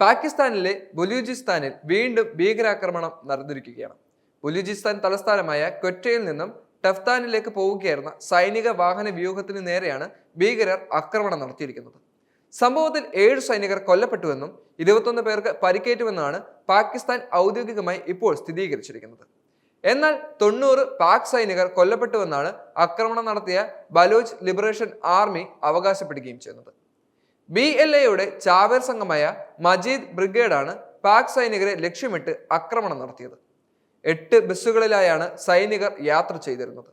പാകിസ്ഥാനിലെ ബലൂചിസ്ഥാനിൽ വീണ്ടും ഭീകരാക്രമണം നടന്നിരിക്കുകയാണ്. ബലൂചിസ്ഥാൻ തലസ്ഥാനമായ ക്വറ്റയിൽ നിന്നും ടഫ്താനിലേക്ക് പോവുകയായിരുന്ന സൈനിക വാഹന വ്യൂഹത്തിന് നേരെയാണ് ഭീകരർ ആക്രമണം നടത്തിയിരിക്കുന്നത്. സംഭവത്തിൽ ഏഴ് സൈനികർ കൊല്ലപ്പെട്ടുവെന്നും ഇരുപത്തൊന്ന് പേർക്ക് പരിക്കേറ്റുവെന്നാണ് പാകിസ്ഥാൻ ഔദ്യോഗികമായി ഇപ്പോൾ സ്ഥിരീകരിച്ചിരിക്കുന്നത്. എന്നാൽ തൊണ്ണൂറ് പാക് സൈനികർ കൊല്ലപ്പെട്ടുവെന്നാണ് ആക്രമണം നടത്തിയ ബലോച്ച് ലിബറേഷൻ ആർമി അവകാശപ്പെടുകയും ചെയ്യുന്നത്. ബി എൽ എയുടെ ചാവേർ സംഘമായ മജീദ് ബ്രിഗേഡാണ് പാക് സൈനികരെ ലക്ഷ്യമിട്ട് ആക്രമണം നടത്തിയത്. എട്ട് ബസ്സുകളിലായാണ് സൈനികർ യാത്ര ചെയ്തിരുന്നത്.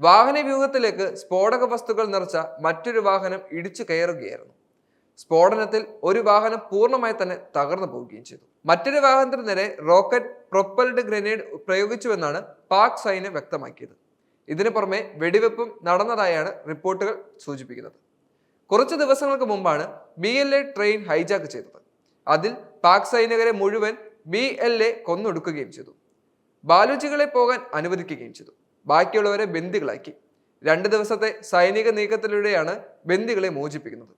വാഹന വ്യൂഹത്തിലേക്ക് സ്ഫോടക വസ്തുക്കൾ നിറച്ച മറ്റൊരു വാഹനം ഇടിച്ചു കയറുകയായിരുന്നു. സ്ഫോടനത്തിൽ ഒരു വാഹനം പൂർണമായി തന്നെ തകർന്നു പോവുകയും ചെയ്തു. മറ്റൊരു വാഹനത്തിന് നേരെ റോക്കറ്റ് പ്രൊപ്പൽഡ് ഗ്രനേഡ് പ്രയോഗിച്ചുവെന്നാണ് പാക് സൈന്യം വ്യക്തമാക്കിയത്. ഇതിനു പുറമെ വെടിവെപ്പും നടന്നതായാണ് റിപ്പോർട്ടുകൾ സൂചിപ്പിക്കുന്നത്. കുറച്ച് ദിവസങ്ങൾക്ക് മുമ്പാണ് B L A train hijack ചെയ്തത്. അതിൽ പാക് സൈനികരെ മുഴുവൻ ബി എൽ എ കൊന്നൊടുക്കുകയും ചെയ്തു. ബാലുജികളെ പോകാൻ അനുവദിക്കുകയും ചെയ്തു. ബാക്കിയുള്ളവരെ ബന്ദികളാക്കി. രണ്ട് ദിവസത്തെ സൈനിക നീക്കത്തിലൂടെയാണ് ബന്ദികളെ മോചിപ്പിക്കുന്നത്.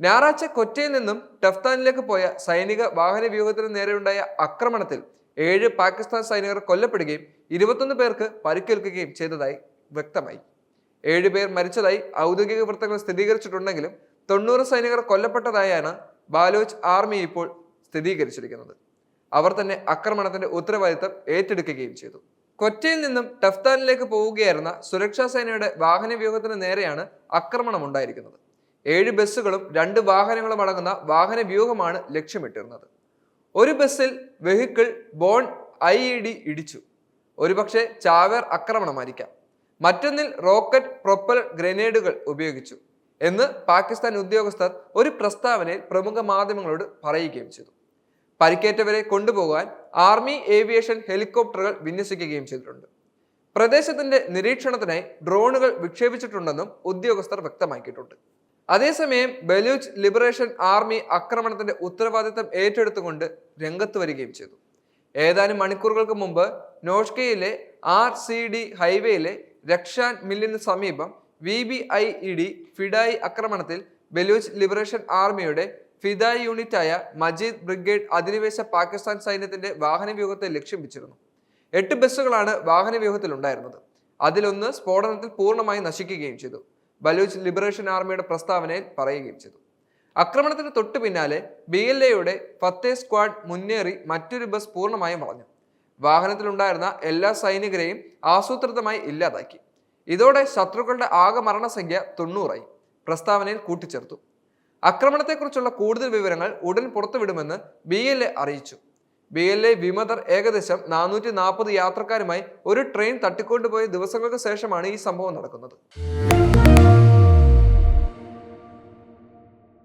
ഞായറാഴ്ച കൊറ്റയിൽ നിന്നും ടഫ്താനിലേക്ക് പോയ സൈനിക വാഹന വ്യൂഹത്തിന് നേരെയുണ്ടായ ആക്രമണത്തിൽ ഏഴ് പാകിസ്ഥാൻ സൈനികർ കൊല്ലപ്പെടുകയും ഇരുപത്തൊന്ന് പേർക്ക് പരിക്കേൽക്കുകയും ചെയ്തതായി വ്യക്തമായി. ഏഴ് പേർ മരിച്ചതായി ഔദ്യോഗിക വൃത്തങ്ങൾ സ്ഥിരീകരിച്ചിട്ടുണ്ടെങ്കിലും തൊണ്ണൂറ് സൈനികർ കൊല്ലപ്പെട്ടതായാണ് ബാലോച്ച് ആർമി ഇപ്പോൾ സ്ഥിരീകരിച്ചിരിക്കുന്നത്. അവർ തന്നെ ആക്രമണത്തിന്റെ ഉത്തരവാദിത്തം ഏറ്റെടുക്കുകയും ചെയ്തു. കൊറ്റയിൽ നിന്നും ടഫ്താനിലേക്ക് പോവുകയായിരുന്ന സുരക്ഷാ സേനയുടെ വാഹന വ്യൂഹത്തിന് നേരെയാണ് ആക്രമണം ഉണ്ടായിരിക്കുന്നത്. ഏഴ് ബസ്സുകളും രണ്ട് വാഹനങ്ങളും അടങ്ങുന്ന വാഹന വ്യൂഹമാണ് ലക്ഷ്യമിട്ടിരുന്നത്. ഒരു ബസ്സിൽ vehicle borne I E D ഇടിച്ചു. ഒരുപക്ഷെ ചാവേർ ആക്രമണമായിരിക്കാം. മറ്റൊന്നിൽ റോക്കറ്റ് പ്രൊപ്പൽ ഗ്രനേഡുകൾ ഉപയോഗിച്ചു എന്ന് പാകിസ്ഥാൻ ഉദ്യോഗസ്ഥർ ഒരു പ്രസ്താവനയിൽ പ്രമുഖ മാധ്യമങ്ങളോട് പറയുകയും ചെയ്തു. പരിക്കേറ്റവരെ കൊണ്ടുപോകാൻ ആർമി ഏവിയേഷൻ ഹെലികോപ്റ്ററുകൾ വിന്യസിക്കുകയും ചെയ്തിട്ടുണ്ട്. പ്രദേശത്തിന്റെ നിരീക്ഷണത്തിനായി ഡ്രോണുകൾ വിക്ഷേപിച്ചിട്ടുണ്ടെന്നും ഉദ്യോഗസ്ഥർ വ്യക്തമാക്കിയിട്ടുണ്ട്. അതേസമയം ബലൂച്ച് ലിബറേഷൻ ആർമി ആക്രമണത്തിന്റെ ഉത്തരവാദിത്തം ഏറ്റെടുത്തുകൊണ്ട് രംഗത്ത് വരികയും ചെയ്തു. ഏതാനും മണിക്കൂറുകൾക്ക് മുമ്പ് നോഷ്കയിലെ ആർ സി ഡി ഹൈവേയിലെ രക്ഷാൻ മില്ലിന് സമീപം V B I E D ഫിഡായി ആക്രമണത്തിൽ ബലൂച്ച് ലിബറേഷൻ ആർമിയുടെ ഫിദായി യൂണിറ്റായ മജീദ് ബ്രിഗേഡ് അധിനിവേശ പാകിസ്ഥാൻ സൈന്യത്തിന്റെ വാഹന വ്യൂഹത്തെ ലക്ഷ്യം വെച്ചിരുന്നു എട്ട് ബസ്സുകളാണ് വാഹന വ്യൂഹത്തിൽ ഉണ്ടായിരുന്നത് അതിലൊന്ന് സ്ഫോടനത്തിൽ പൂർണമായി നശിക്കുകയും ചെയ്തു. ബലൂച്ച് ലിബറേഷൻ ആർമിയുടെ പ്രസ്താവനയിൽ പറയുകയും ചെയ്തു. ആക്രമണത്തിന് തൊട്ടു പിന്നാലെ ബി എൽ എയുടെ ഫത്തേ സ്ക്വാഡ് മുന്നേറി മറ്റൊരു ബസ് പൂർണമായും വളഞ്ഞു. വാഹനത്തിലുണ്ടായിരുന്ന എല്ലാ സൈനികരെയും ആസൂത്രിതമായി ഇല്ലാതാക്കി. ഇതോടെ ശത്രുക്കളുടെ ആകെ മരണസംഖ്യ തൊണ്ണൂറായി. പ്രസ്താവനയിൽ കൂട്ടിച്ചേർത്തു. ആക്രമണത്തെക്കുറിച്ചുള്ള കൂടുതൽ വിവരങ്ങൾ ഉടൻ പുറത്തുവിടുമെന്ന് ബി എൽ എ അറിയിച്ചു. ബി എൽ എ വിമതർ ഏകദേശം നാനൂറ്റി നാൽപ്പത് യാത്രക്കാരുമായി ഒരു ട്രെയിൻ തട്ടിക്കൊണ്ടുപോയ ദിവസങ്ങൾക്ക് ശേഷമാണ് ഈ സംഭവം നടക്കുന്നത്.